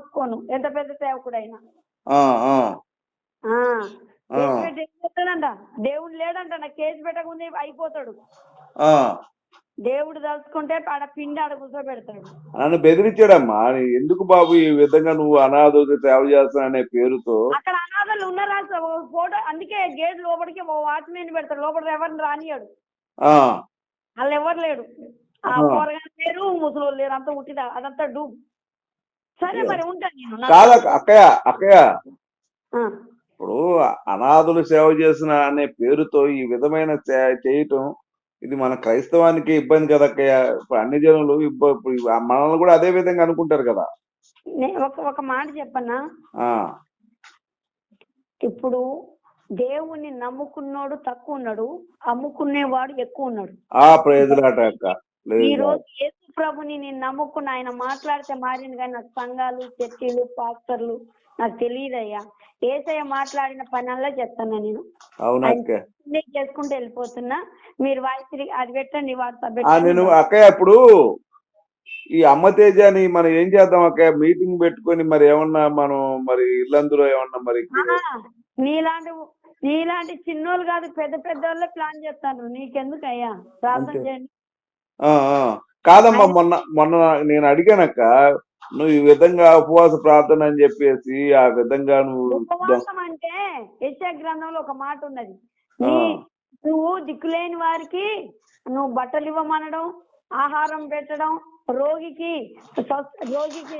ఒప్పుకోను. ఎంత పెద్ద సేవకుడైనా. చేస్తాడంట దేవుడు లేడంట. నా కేసు పెట్టకముందే అయిపోతాడు. దేవుడు తలుచుకుంటే ఆడ పిండి ఆడ కూర్చోబెడతాడు. నన్ను బెదిరించాడమ్మా. ఎందుకు బాబు ఈ విధంగా నువ్వు అనాథకు సేవ చేస్తా అనే పేరుతో? అక్కడ అనాథలు ఉన్నారా ఫోటో అందుకే గేట్ లోపలికి వాచ్మెన్ పెడతాడు. లోపల ఎవరిని రానియాడు వాళ్ళు ఎవరు లేడు. ఆ లేరు ముసలు లేరు. అంతా ఉట్టిదా? అదంతా డూబ్. సరే మరి ఉంటాను నేను. కాదా అక్కయ్య అక్కయ్య. ఇప్పుడు అనాథులు సేవ చేసిన అనే పేరుతో ఈ విధమైన చేయటం ఇది మన క్రైస్తవానికి ఇబ్బంది కదా అక్కయ్య. ఇప్పుడు అన్ని జనులు ఇబ్బ- ఇప్పుడు మనల్ని కూడా అదే విధంగా అనుకుంటారు కదా. ఒక ఒక మాట చెప్పన్నా ఆ. ఇప్పుడు దేవుణ్ణి నమ్ముకున్నోడు తక్కువ ఉన్నాడు అమ్ముకునేవాడు ఎక్కువ ఉన్నాడు. ఈ రోజు ప్రభుని నేను నమ్ముకున్న ఆయన మాట్లాడితే మారింది కానీ నాకు సంఘాలు చర్చిలు పాస్టర్లు నాకు తెలియదయ్యా. ఏసయ్య మాట్లాడిన పనల్లా చెప్తాను నేను. అక్క. చేసుకుంటూ వెళ్ళిపోతున్నా. మీరు వాయిస్ అది పెట్టండి వాట్సాప్ నేను అక్కయ్య ఇప్పుడు ఈ అమ్మ తేజని మనం ఏం చేద్దాం అక్కయ్య మీటింగ్ పెట్టుకొని మరి ఏమన్నా మనం మరి ఇల్లందులో ఏమన్నా మరి నీలాంటి నీలాంటి చిన్నోళ్ళు కాదు పెద్ద పెద్ద వాళ్ళే ప్లాన్ చేస్తారు. నీకెందుకు అయ్యా ప్రార్థన. చేయండి. కాదమ్మా మొన్న మొన్న నేను అడిగానక్క నువ్వు ఈ విధంగా ఉపవాస ప్రార్థన అని చెప్పేసి ఆ విధంగా నువ్వు ఉపవాసం అంటే యెషయా గ్రంథంలో ఒక మాట ఉన్నది. నువ్వు దిక్కులేని వారికి నువ్వు బట్టలు ఇవ్వమనడం ఆహారం పెట్టడం రోగికి రోగికి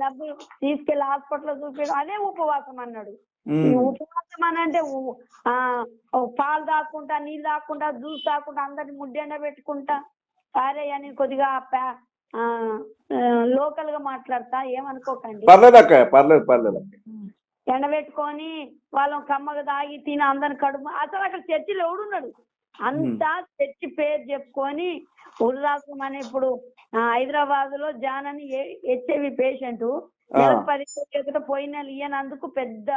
డబ్బు తీసుకెళ్ళి హాస్పిటల్ చూపించడం అదే ఉపవాసం అన్నాడు. ఉపవాసం అని అంటే పాలు తాకుంటా నీళ్ళు తాకుంటా జ్యూస్ తాకుంటా అందరిని ముడ్డెండ పెట్టుకుంటా సరే అని కొద్దిగా లోకల్గా మాట్లాడతా ఏమనుకోకండి. పర్లేదు అక్క పర్లేదు పర్లేదు ఎండబెట్టుకొని వాళ్ళని కమ్మగా తాగి తిని అందరిని కడుపు అసలు అక్కడ చర్చిలో ఎవడున్నాడు? అంతా చర్చి పేరు చెప్పుకొని ఉల్లాసం అని ఇప్పుడు హైదరాబాద్లో జాన్ అని హెచ్ఐవి పేషెంట్. పది పోయిన ఇయ్యనందుకు పెద్ద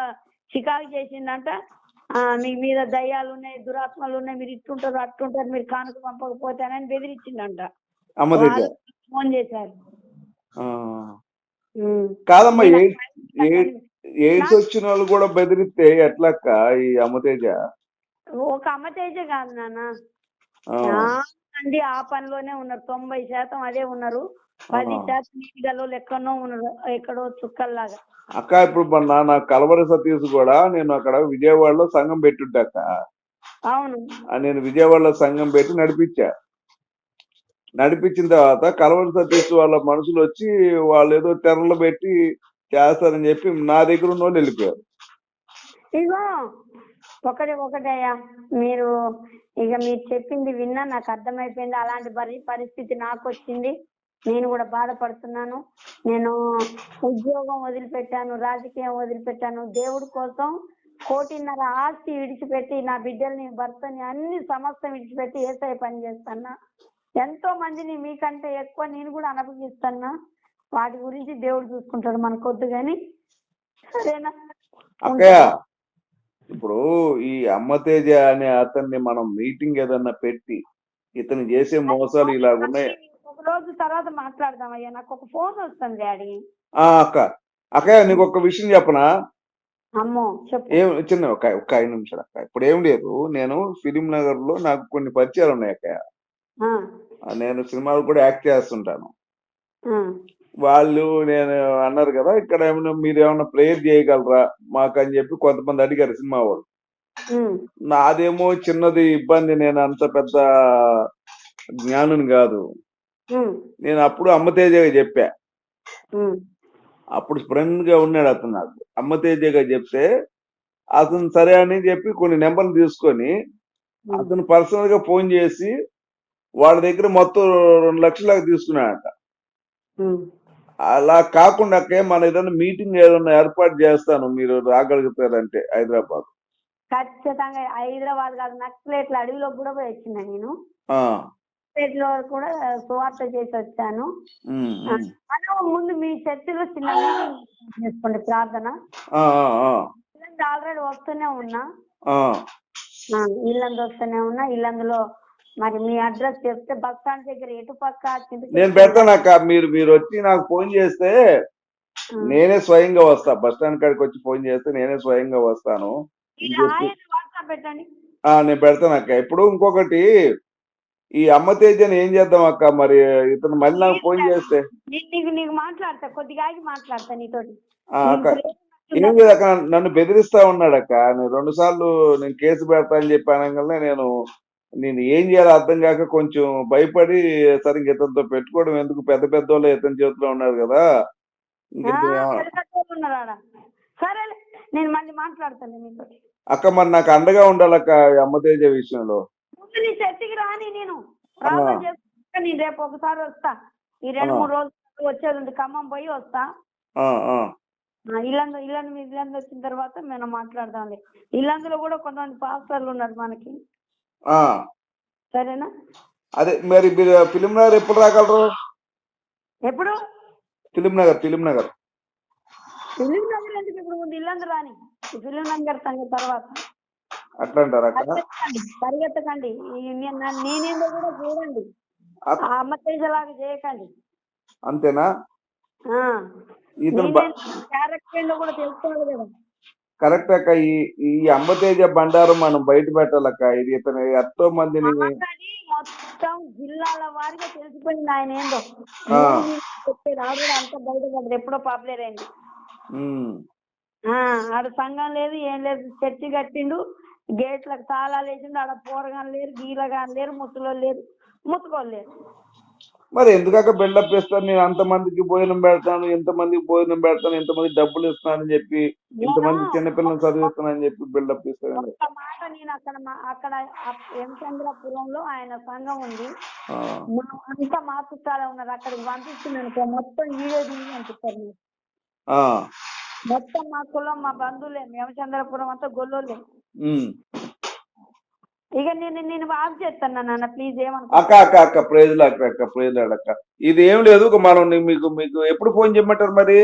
చికాకు చేసిందంట. మీ మీద దయ్యాలు ఉన్నాయి దురాత్మలు ఉన్నాయి మీరు ఇట్టుంటారు అట్టుంటారు మీరు కానుక పంపకపోతానని బెదిరించిందంట ఫోన్ చేశారు. కాదమ్మా నేను ఏ- ఏ- ఎయిడ్స్ వచ్చిన వాళ్ళు కూడా బెదిరిస్తే ఎట్లక్క ఈ అమ్మ తేజ? ఒక అమ్మ తేజ కాదు నాన్న. అండి ఆ పనిలోనే ఉన్నారు. తొంభై శాతం అదే ఉన్నారు. పది. శాతం ఎక్కడో ఉన్నారు. ఎక్కడో చుక్కల్లాగా. అక్క ఇప్పుడు మొన్న నా కలవరి సతీష్ కూడా నేను అక్కడ విజయవాడలో సంఘం పెట్టుంటాక అవును. నేను విజయవాడలో సంఘం పెట్టి నడిపించా. నడిపించిన తర్వాత కలవరి సతీష్ వాళ్ళ మనుషులు వచ్చి వాళ్ళు ఏదో తెరలు పెట్టి చేస్తారని చెప్పి నా దగ్గర ఉన్న వాళ్ళు వెళ్ళిపోయారు. ఇగో ఒకటి ఒకటయ్యా. మీరు ఇక మీరు చెప్పింది విన్నా నాకు అర్థమైపోయింది. అలాంటి పరి పరిస్థితి నాకు వచ్చింది నేను కూడా బాధపడుతున్నాను. నేను ఉద్యోగం వదిలిపెట్టాను రాజకీయం వదిలిపెట్టాను. దేవుడి కోసం కోటిన్నర ఆస్తి విడిచిపెట్టి నా బిడ్డల్ని భర్తని అన్ని సమస్తం విడిచిపెట్టి ఏసఐ పని చేస్తున్నా ఎంతో మందిని మీకంటే ఎక్కువ నేను కూడా అనుభవిస్తున్నా వాటి గురించి దేవుడు చూసుకుంటాడు మనకొద్దు కానీ సరేనా? ఇప్పుడు ఈ అమ్మ తేజ అనే అతన్ని మనం మీటింగ్ ఏదన్నా పెట్టి ఇతను చేసే మోసాలు ఇలా ఉన్నాయి ఒక రోజు తర్వాత మాట్లాడదాం అయ్యా నాకు ఒక ఫోన్ వస్తుంది డాడీ. ఆ అక్క అక్కయ్య నీకు ఒక విషయం చెప్పనా? అమ్మో చెప్పు. ఏం చిన్న ఒక ఒక ఐదు నిమిషాలు అక్క. ఇప్పుడు ఏం లేదు నేను ఫిలిం నగర్లో నాకు కొన్ని పరిచయాలు ఉన్నాయి ఆ, నేను సినిమాలు కూడా యాక్ట్ చేస్తుంటాను. ఆ, వాళ్ళు నేను అన్నారు కదా ఇక్కడ ఏమైనా మీరు ఏమైనా ప్రేయర్ చేయగలరా మాకు అని చెప్పి కొంతమంది అడిగారు సినిమా వాళ్ళు. నాదేమో చిన్నది ఇబ్బంది నేను అంత పెద్ద జ్ఞానుని కాదు. నేను అప్పుడు అమ్మతేజగా చెప్పా. అప్పుడు ఫ్రెండ్గా ఉన్నాడు అతను నాకు. అమ్మతేజగా చెప్తే అతను సరే అని చెప్పి కొన్ని నెంబర్లు తీసుకొని. అతను పర్సనల్గా ఫోన్ చేసి వాళ్ళ దగ్గర మొత్తం రెండు లక్షలకు తీసుకున్నాడట. అలా కాకుండా మన ఏదైనా మీటింగ్ ఏదైనా ఏర్పాటు చేస్తాను మీరు రాగలుగుతారంటే హైదరాబాద్. ఖచ్చితంగా హైదరాబాద్ కాదు నక్సలేట్ల అడవిలో కూడా పోయి వచ్చిన నేను. నక్సలేట్లో కూడా సువార్త చేసి వచ్చాను. మనం ముందు మీ చర్చిలో చిన్న చేసుకోండి ప్రార్థన. ఆల్రెడీ వస్తూనే ఉన్నా. ఇల్లందు వస్తూనే ఉన్నా. ఇల్లందులో మరి మీ అడ్రస్ చెప్తే బస్ స్టాండ్ దగ్గర ఎటు పక్క నేను పెడతాను అక్క మీరు మీరు వచ్చి నాకు ఫోన్ చేస్తే నేనే స్వయంగా వస్తా. బస్ స్టాండ్ కాడికి వచ్చి ఫోన్ చేస్తే నేనే స్వయంగా వస్తాను. నేను పెడతాను అక్క ఇప్పుడు ఇంకొకటి ఈ అమ్మ తేజని ఏం చేద్దాం అక్క మరి? ఇతను మళ్ళీ నాకు ఫోన్ చేస్తే నీకు మాట్లాడతా. కొద్దిగా మాట్లాడతా నీతోటి. ఆ, అక్క. నీకు ఏం అక్క నన్ను బెదిరిస్తా ఉన్నాడు అక్క నేను రెండు సార్లు నేను కేసు పెడతా అని చెప్పి అనగానే నేను నేను ఏం చేయాలో అర్థం కాక కొంచెం భయపడి సరిగ్గా ఇతనితో పెట్టుకోవడం ఎందుకు? పెద్ద పెద్ద వాళ్ళు ఇతని చేతిలో ఉన్నారు కదా. సరేలే నేను మళ్ళీ మాట్లాడతాను మీతోటి అక్క మరి నాకు అండగా ఉండాలక్క ఈ అమ్మ తేజ విషయంలో. నీ చర్చికి రాని నేను. నేను రేపు ఒకసారి వస్తా. ఈ రెండు. మూడు రోజులు వచ్చేది ఉంది ఖమ్మం పోయి వస్తా. ఇల్లందు ఇల్లందు ఇల్లందు వచ్చిన తర్వాత మనం మాట్లాడదాంలే. ఇల్లందులో కూడా కొంతమంది పాస్టర్లు ఉన్నారు మనకి. సరేనా? అదే మరి ఫిలిం నగర్ ఎప్పుడు రాగలరు? ఎప్పుడు? Film Nagar film Nagar. Film Nagar ఎందుకు ఇప్పుడు ముందు ఇల్లందు రాని? ఫిలిం నగర్ సంగతి తర్వాత. అట్లా అంటారు పరిగెత్తకండి నేనేందో కూడా చూడండి. అమ్మ తేజలాగా చేయకండి. అంతేనా? క్యారెక్టర్ కూడా తెలుసుకోవాలి కదా. కరెక్ట్ అక్క. ఈ ఈ అమ్మతేజ బండారం మనం బయట పెట్టాలక్క. ఇది ఇతను ఎంతో మందిని మొత్తం జిల్లాల వారిగా తెలిసిపోయింది ఆయన ఏందో. చెప్పేది అంత బయట పడ్డది ఎప్పుడో పాపులర్ అయింది ఆడ సంఘం లేదు ఏం లేదు. చర్చి కట్టిండు. గేట్లకు తాళాలు వేసిండు. ఆడ పోరగాని లేరు గీలగాని లేరు ముసలోళ్ళు లేరు ముసుకోళ్ళు లేరు. మరి ఎందుకక్క బిల్డప్ ఇస్తాను నేను అంతమందికి భోజనం పెడతాను ఎంతమందికి భోజనం పెడతాను ఎంతమంది డబ్బులు ఇస్తానని చెప్పి ఇంతమంది చిన్నపిల్లలు చదివిస్తానని చెప్పి బిల్డప్ ఇస్తాను మాట నేను అక్కడ అక్కడ ఎంచంద్రపురంలో ఆయన సంఘం ఉంది. అంతా మా చుట్టాలే ఉన్నారు అక్కడికి పంపిస్తున్నాను మొత్తం వీడియో తీసి పంపిస్తారు మొత్తం మా కులం మా బంధువులే. యమచంద్రపురం అంతా గొల్లోలే. ఇక నేను నేను ఆఫ్ చేస్తాను నాన్న ప్లీజ్ ఏమనుకో. అక్క అక్క అక్క ప్రైజ్ అక్క అక్క ప్రైజ్ అక్క ఇది ఏం లేదు మనం నీ- మీకు మీకు ఎప్పుడు ఫోన్ చేయమంటారు మరి?